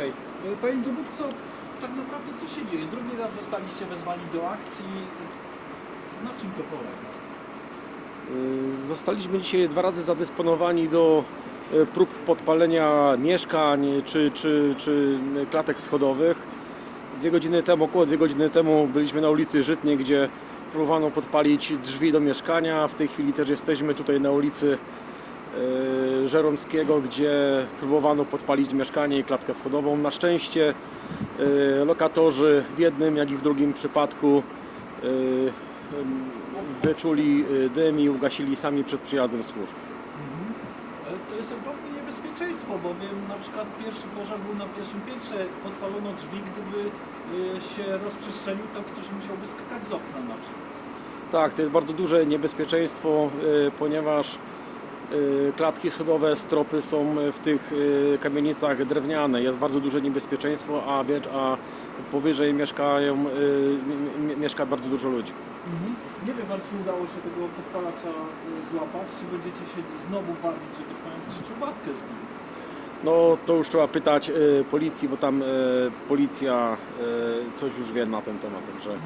E, Panie dowódco, tak naprawdę co się dzieje? Drugi raz zostaliście wezwani do akcji. Na czym to polega? Y, Zostaliśmy dzisiaj dwa razy zadysponowani do y, prób podpalenia mieszkań czy, czy, czy klatek schodowych. Dwie godziny temu, około dwie godziny temu byliśmy na ulicy Żytniej, gdzie próbowano podpalić drzwi do mieszkania. W tej chwili też jesteśmy tutaj na ulicy Żeromskiego, gdzie próbowano podpalić mieszkanie i klatkę schodową. Na szczęście y, lokatorzy w jednym, jak i w drugim przypadku ym, wyczuli dym i ugasili sami przed przyjazdem służb. E, To jest ogromne niebezpieczeństwo, bowiem na przykład pierwszy pożar był na pierwszym piętrze, podpalono drzwi, gdyby e, się rozprzestrzenił, to ktoś musiałby skakać z okna na przykład. Tak, to jest bardzo duże niebezpieczeństwo, ponieważ klatki schodowe, stropy są w tych y, kamienicach drewniane. Jest bardzo duże niebezpieczeństwo, a, a powyżej mieszkają, y, mi- mi- mieszka bardzo dużo ludzi. Nie wiem, czy udało się tego podpalacza złapać, czy będziecie się znowu bawić, że tak powiem, w z nim. No to już trzeba pytać y, policji, bo tam y, policja y, coś już wie na ten temat. Także. E,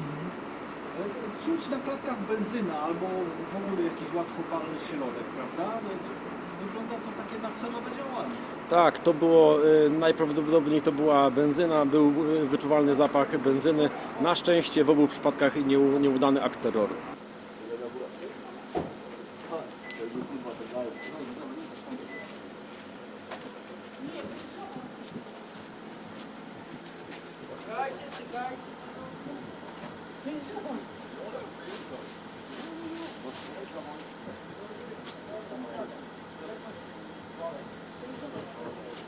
Czuć na klatkach benzyna albo w ogóle jakiś łatwopalny środek, prawda? E, Wygląda to takie nacelowe działanie. Tak, to było y, najprawdopodobniej to była benzyna, był y, wyczuwalny zapach benzyny. Na szczęście w obu przypadkach nieu- nieudany akt terroru. 可以这个